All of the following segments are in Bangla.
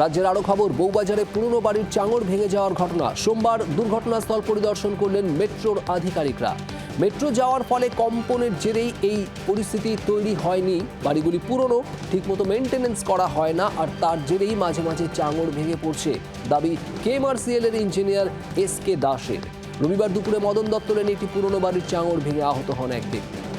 রাজ্যের আরও খবর, বউবাজারে পুরনো বাড়ির চাঙড় ভেঙে যাওয়ার ঘটনা। সোমবার দুর্ঘটনাস্থল পরিদর্শন করলেন মেট্রোর আধিকারিকরা। মেট্রো যাওয়ার ফলে কম্পনের জেরেই এই পরিস্থিতি তৈরি হয়নি। বাড়িগুলি পুরনো, ঠিকমতো মেনটেনেন্স করা হয় না, আর তার জেরেই মাঝে মাঝে চাঙড় ভেঙে পড়ছে। দাবি কেএমআরসিএল এর ইঞ্জিনিয়ার এস কে দাসের। রবিবার দুপুরে মদন দত্ত লেনে একটি পুরনো বাড়ির চাঙড় ভেঙে আহত হন এক ব্যক্তি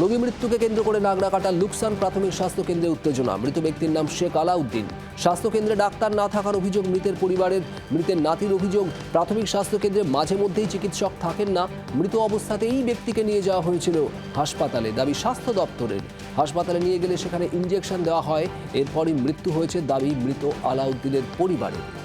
রোগী মৃত্যুকে কেন্দ্র করে নাগরাকাটা লুকসান প্রাথমিক স্বাস্থ্য কেন্দ্রে উত্তেজনা। মৃত ব্যক্তির নাম শেখ আলাউদ্দিন। স্বাস্থ্য কেন্দ্রে ডাক্তার না থাকার অভিযোগ মৃতের পরিবারের। মৃতের নাতির অভিযোগ, প্রাথমিক স্বাস্থ্য কেন্দ্রে মাঝে মধ্যেই চিকিৎসক থাকেন না। মৃত অবস্থাতে এই ব্যক্তিকে নিয়ে যাওয়া হয়েছিল হাসপাতালে। দাবি স্বাস্থ্য দপ্তরের। হাসপাতালে নিয়ে গেলে সেখানে ইঞ্জেকশন দেওয়া হয়। এরপরই মৃত্যু হয়েছে দাবি মৃত আলাউদ্দিনের পরিবারের।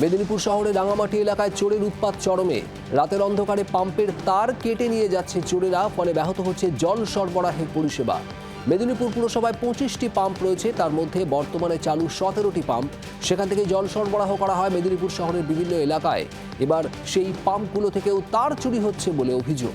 মেদিনীপুর শহরে রাঙামাটি এলাকায় চোরের উৎপাত চরমে। রাতের অন্ধকারে পাম্পের তার কেটে নিয়ে যাচ্ছে চোরেরা, ফলে ব্যাহত হচ্ছে জল সরবরাহের পরিষেবা। মেদিনীপুর পুরসভায় পঁচিশটি পাম্প রয়েছে, তার মধ্যে বর্তমানে চালু সতেরোটি পাম্প। সেখান থেকে জল সরবরাহ করা হয় মেদিনীপুর শহরের বিভিন্ন এলাকায়। এবার সেই পাম্পগুলো থেকেও তার চুরি হচ্ছে বলে অভিযোগ।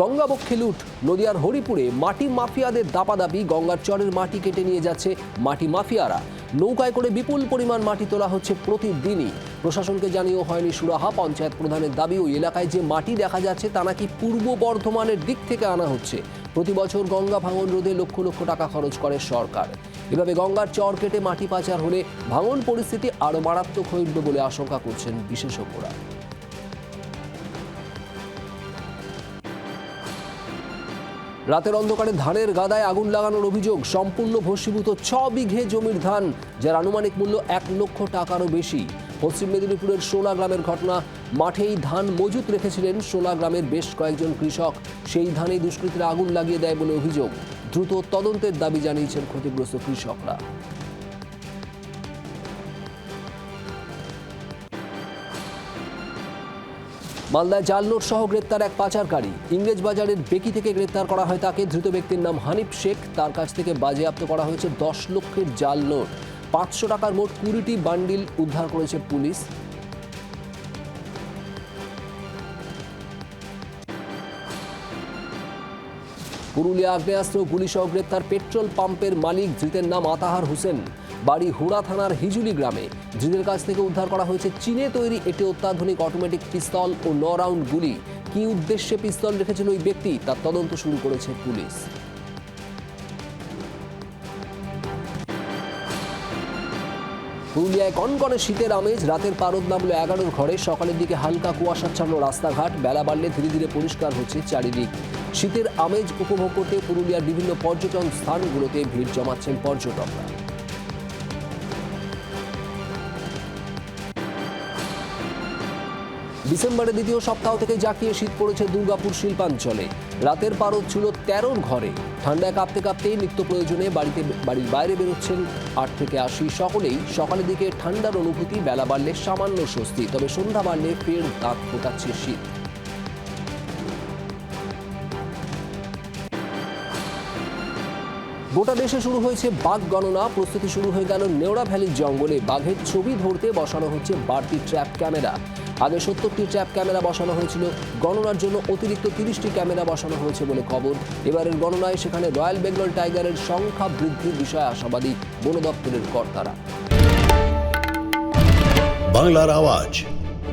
গঙ্গাবক্ষে লুট। নদিয়ার হরিপুরে মাটি মাফিয়াদের দাপাদাপি, গঙ্গার চরের মাটি কেটে নিয়ে যাচ্ছে মাটি মাফিয়ারা। নৌকায় করে বিপুল পরিমাণ মাটি তোলা হচ্ছে প্রতিদিনই। প্রশাসনকে জানিয়েও হয়নি সুরাহা। পঞ্চায়েত প্রধানের দাবি, ওই এলাকায় যে মাটি দেখা যাচ্ছে তা নাকি পূর্ব বর্ধমানের দিক থেকে আনা হচ্ছে। প্রতি বছর গঙ্গা ভাঙন রোধে লক্ষ লক্ষ টাকা খরচ করে সরকার। এভাবে গঙ্গার চর কেটে মাটি পাচার হলে ভাঙন পরিস্থিতি আরও মারাত্মক হয়ে উঠবে বলে আশঙ্কা করছেন বিশেষজ্ঞরা। রাতের অন্ধকারে ধানের গাদায় আগুন লাগানোর অভিযোগ, সম্পূর্ণ ভস্মীভূত ছ বিঘে জমির ধান, যার আনুমানিক মূল্য এক লক্ষ টাকারও বেশি। পশ্চিম মেদিনীপুরের সোলা গ্রামের ঘটনা, মাঠেই ধান মজুত রেখেছিলেন সোলা গ্রামের বেশ কয়েকজন কৃষক। সেই ধানেই দুষ্কৃতীরা আগুন লাগিয়ে দেয় বলে অভিযোগ। দ্রুত তদন্তের দাবি জানিয়েছেন ক্ষতিগ্রস্ত কৃষকরা। মালদায় জাল নোট সহ গ্রেপ্তার এক পাচারকারী। ইংরেজ বাজারের বেকি থেকে গ্রেপ্তার করা হয় তাকে। ধৃত ব্যক্তির নাম হানিফ শেখ। তার কাছ থেকে বাজেয়াপ্ত করা হয়েছে দশ লক্ষের জাল নোট। পাঁচশো টাকার মোট কুড়িটি বান্ডিল উদ্ধার করেছে পুলিশ। পুরুলিয়া আগ্নেয়াস্ত্র গুলিসহ গ্রেপ্তার পেট্রোল পাম্পের মালিক, ধৃতের নাম আতাহার হোসেন। বাড়ি হুড়া থানার হিজুলি গ্রামে। ধৃতের কাছ থেকে উদ্ধার করা হয়েছে চীনে তৈরি একটি অত্যাধুনিক অটোমেটিক পিস্তল ও ন রাউন্ড গুলি। কী উদ্দেশ্যে পিস্তল রেখেছিল ওই ব্যক্তি? তার তদন্ত শুরু করেছে পুলিশ। পুরুলিয়ায় কনকনে শীতের আমেজ, রাতের পারদ নামলো এগারোর ঘরে, সকালের দিকে হালকা কুয়াশাচ্ছন্ন রাস্তাঘাট, বেলা বাড়লে ধীরে ধীরে পরিষ্কার হচ্ছে চারিদিক। শীতের আমেজ উপভোগ করতে পুরুলিয়ার বিভিন্ন পর্যটন স্থানগুলোতে ভিড় জমাচ্ছেন পর্যটকরা। ডিসেম্বরের দ্বিতীয় সপ্তাহ থেকে জাঁকিয়ে শীত পড়েছে দুর্গাপুর শিল্পাঞ্চলে। রাতের পারদ ছিল তেরোর ঘরে। ঠান্ডায় কাঁপতে কাঁপতেই নিত্য প্রয়োজনে বাড়িতে, বাড়ির বাইরে বেরোচ্ছেন আট থেকে আশি। সকলেই সকালের দিকে ঠান্ডার অনুভূতি, বেলা বাড়লে সামান্য স্বস্তি। তবে সন্ধ্যা বাড়লে ফের দাঁত ফোটাচ্ছে শীত। গোটা দেশে শুরু হয়েছে বাঘ গণনা। প্রস্তুতি শুরু হয়ে গেল নেওড়া ভ্যালির জঙ্গলে। বাঘের ছবি ধরতে বসানো হচ্ছে বাড়তি ট্র্যাপ ক্যামেরা। আগে সত্তরটি ট্র্যাপ ক্যামেরা বসানো হয়েছিল, গণনার জন্য অতিরিক্ত তিরিশটি ক্যামেরা বসানো হয়েছে বলে খবর। এবারের গণনায় সেখানে রয়্যাল বেঙ্গল টাইগারের সংখ্যা বৃদ্ধির বিষয়ে আশাবাদী বন দপ্তরের কর্তারা। বাংলার আওয়াজ,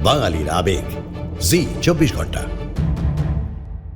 বাঙালির আবেগ। জি, চব্বিশ ঘণ্টা।